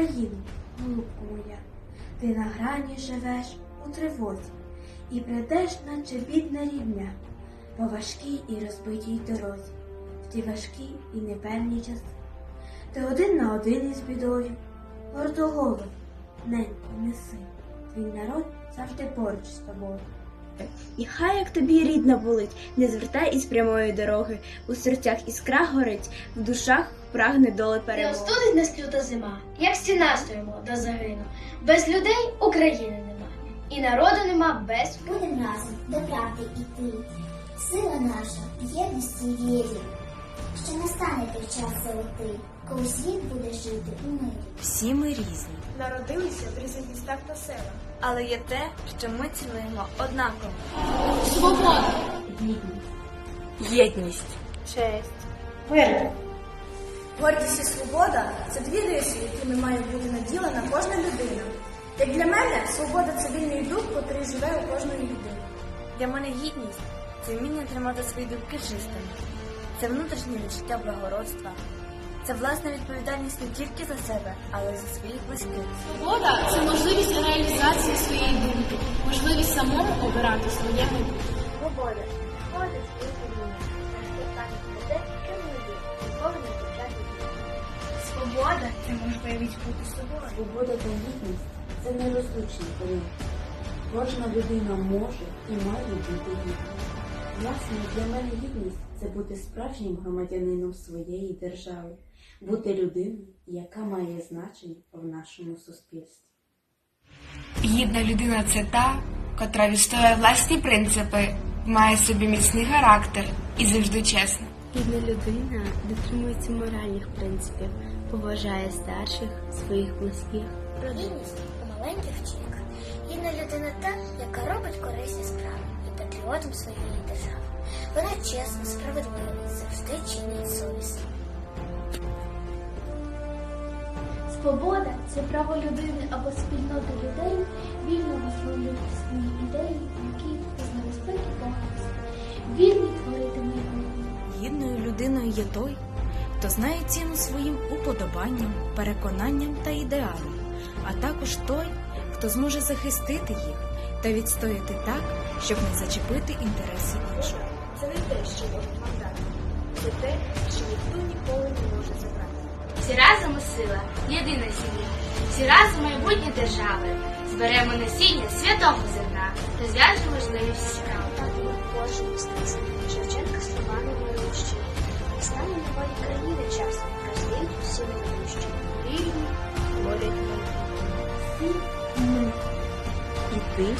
Україну, голубку моя, ти на грані живеш у тривозі, і прийдеш, наче бідна рівня, по важкій і розбитій дорозі, в ті важкі і непевні часи. Ти один на один із бідою, гордо голову, неньку неси, твій народ завжди поруч з тобою. І хай як тобі рідна болить, не звертай із прямої дороги. У серцях іскра горить, в душах прагне доли Не перемоги. остудить нас люта зима, як стіна стоїмо до загину. Без людей України нема, і народу нема без Будем разом до правди іти. Сила наша в єдності вірі, що настане той час золотий, коли світ буде жити у мирі. Всі ми різні, Народилися в різних містах та селах. Але є те, що ми цінуємо однаково. єдність. Честь. Гордість і свобода це дві риси, якими має бути наділена кожна людина. Як для мене, свобода це вільний дух, який живе у кожної людини. Для мене гідність це вміння тримати свої думки чистими. Це внутрішнє відчуття благородства. Це власна відповідальність не тільки за себе, але й за своїх близьких. Свобода це можливість реалізації своєї думки, можливість самому обирати своє майбутнє. Свобода, свобода свої подумання, питання про те, ми є, ніколи не почати Свобода це можливість бути собою. Свобода та гідність це нерозлучні поняття. Кожна людина може і має бути гідною. Власне, для мене гідність це бути справжнім громадянином своєї держави, бути людиною, яка має значення в нашому суспільстві. Гідна людина це та, котра відстоює власні принципи, має собі міцний характер і завжди чесна. Гідна людина дотримується моральних принципів, поважає старших, своїх близьких. Родинність у маленьких вчинках. Гідна людина та, яка робить корисні справи патріотом своєї держави. Вона чесна, справедлива, завжди чинить совісно. Свобода це право людини або спільноти людей вільно висловлювати свої ідеї, які без небезпеки похист. Вільні творити майбутнє. Гідною людиною є той, хто знає ціну своїм уподобанням, переконанням та ідеалам, а також той, хто зможе захистити їх та відстояти так, щоб не зачепити інтереси інших. Це не те, що можна вам дати. Це те, що ніхто ніколи не може забрати. Всі разом ми сила, єдина сім'я. Всі разом майбутнє держави. Зберемо насіння святого зерна та зв'яжемо можливість справи. Кожному з нас Шевченка слова не вирощує. Стане нової країни час, розділь всі найвищі. Рівні творять майбутнє. І ти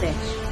теж.